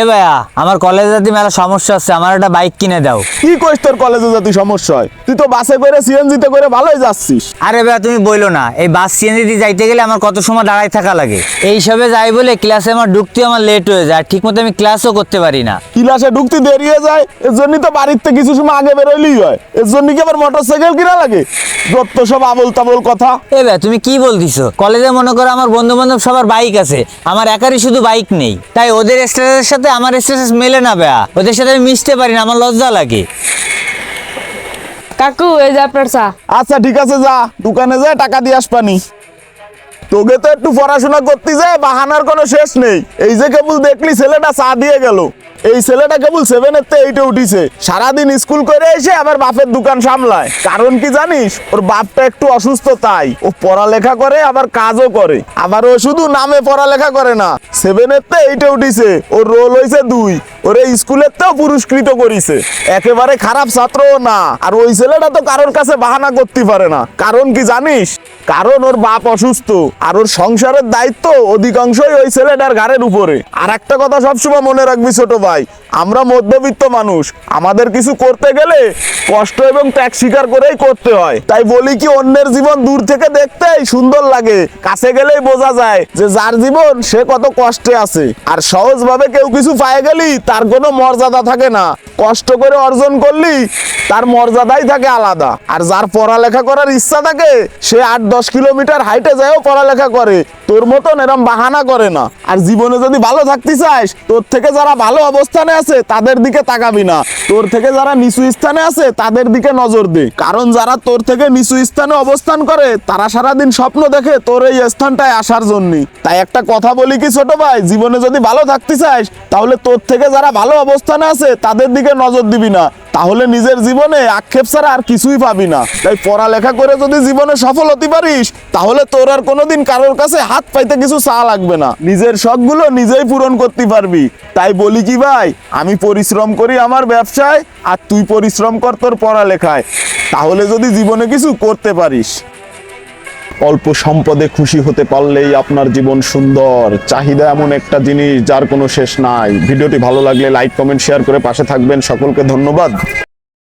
এ ভাইয়া আমার কলেজে যদি মেলা সমস্যা আছে আমার একটা বাইক কিনে দাও। কি কইস তোর কলেজে যদি সমস্যা হয়? তুই তো বাসে করে সিএনজিতে করে ভালোই যাচ্ছিস। আরে ভাইয়া তুমি বইলো না এই বাস সিএনজি যাইতে গেলে আমার কত সময় দাঁড়ায় থাকা লাগে? এই সবে যাই বলে ক্লাসে আমার ঢুকতে আমার লেট হয়ে যায় ঠিক মতো আমি ক্লাসও করতে পারি না। ক্লাসে ঢুকতে দেরি হয়ে যায় এর জন্যই তো বাড়িতে কিছু সময় আগে বেরোইলেই হয়। এর জন্য কি আবার মোটর সাইকেল কিনা লাগে? যত সব আবল তাবল কথা। এ ভাই তুমি কি বলতিছো? কলেজে মনে করো আমার বন্ধু বান্ধব সবার বাইক আছে আমার একারই শুধু বাইক নেই। তাই ওদের স্ট্যাটাসের সাথে আমার স্ট্যাটাস মেলে না বেয়া। ওদের সাথে আমি মিশতে পারি না আমার লজ্জা লাগে। কাকু এই যে আপনার চা। আচ্ছা ঠিক আছে যা। দোকানে যা টাকা দিয়ে আসপানি তোকে তো একটু পড়াশোনা করতে যায় বাহানার কোনো শেষ নেই। এই যে কেবল দেখলি ছেলেটা চা দিয়ে গেল। এই ছেলেটা কেবল সেভেনের তে এইটে উঠিছে। সারাদিন স্কুল করে এসে আবার বাপের দোকান সামলায়। কারণ কি জানিস? ওর বাপটা একটু অসুস্থ তাই। ও পড়ালেখা করে, আবার কাজও করে। আবার ও শুধু নামে পড়ালেখা করে না সেভেনের তে এইটে উঠিছে। ওর রোল হয়েছে দুই। ওরে স্কুলের তেও পুরস্কৃত করিছে। একেবারে খারাপ ছাত্রও না। আর ওই ছেলেটা তো কারোর কাছে বাহানা করতে পারে না। কারণ কি জানিস? কারণ ওর বাপ অসুস্থ। আর ওর সংসারের দায়িত্ব অধিকাংশই ওই ছেলেটার ঘাড়ের উপরে। আর একটা কথা সবসময় মনে রাখবি ছোট ভাই আমরা মধ্যবিত্ত মানুষ, আমাদের কিছু করতে গেলে কষ্ট এবং ত্যাগ স্বীকার করেই করতে হয়। তাই বলি কি, অন্যের জীবন দূর থেকে দেখতেই সুন্দর লাগে, কাছে গেলেই বোঝা যায় যে যার জীবন সে কত কষ্টে আছে। আর সহজভাবে কেউ কিছু পায়ে গেলি তার কোনো মর্যাদা থাকে না। কষ্ট করে অর্জন করলি তার মর্যাদাই থাকে আলাদা। আর যার পড়ালেখা করার ইচ্ছা থাকে, সে আট দশ কিলোমিটার হাইটে যায়ও পড়ালেখা করে। তোর মতন এরম বাহানা করে না। আর জীবনে যদি ভালো থাকতে চাস, তোর থেকে যারা ভালো অবস্থানে আছে, তাদের দিকে তাকাবি না। তোর থেকে যারা নিচু স্থানে আছে, তাদের দিকে নজর দে। কারণ যারা তোর থেকে নিচু স্থানে অবস্থান করে, তারা সারাদিন স্বপ্ন দেখে তোর এই স্থানটায় আসার জন্যে। তাই একটা কথা বলি কি ছোট ভাই, জীবনে যদি ভালো থাকতে চাস, তাহলে তোর থেকে যারা ভালো অবস্থানে আছে, তাদের দিকে নজর দিবি না। তাহলে নিজের জীবনে আক্ষেপ ছাড়া আর কিছুই পাবি না। তাই পড়ালেখা করে যদি জীবনে সফল হতে পারিস, তাহলে তোর আর কোনোদিন কারোর কাছে হাত পাইতে কিছু চা লাগবে না। নিজের শখগুলো নিজেই পূরণ করতে পারবি। তাই বলি কি ভাই, আমি পরিশ্রম করি আমার ব্যবসায় আর তুই পরিশ্রম কর তোর পড়ালেখায়। তাহলে যদি জীবনে কিছু করতে পারিস। অল্প সম্পদে খুশি হতে পারলেই আপনার জীবন সুন্দর। চাহিদা এমন একটা জিনিস যার কোনো শেষ নাই। ভিডিওটি ভালো লাগলে লাইক, কমেন্ট, শেয়ার করে পাশে থাকবেন। সকলকে ধন্যবাদ।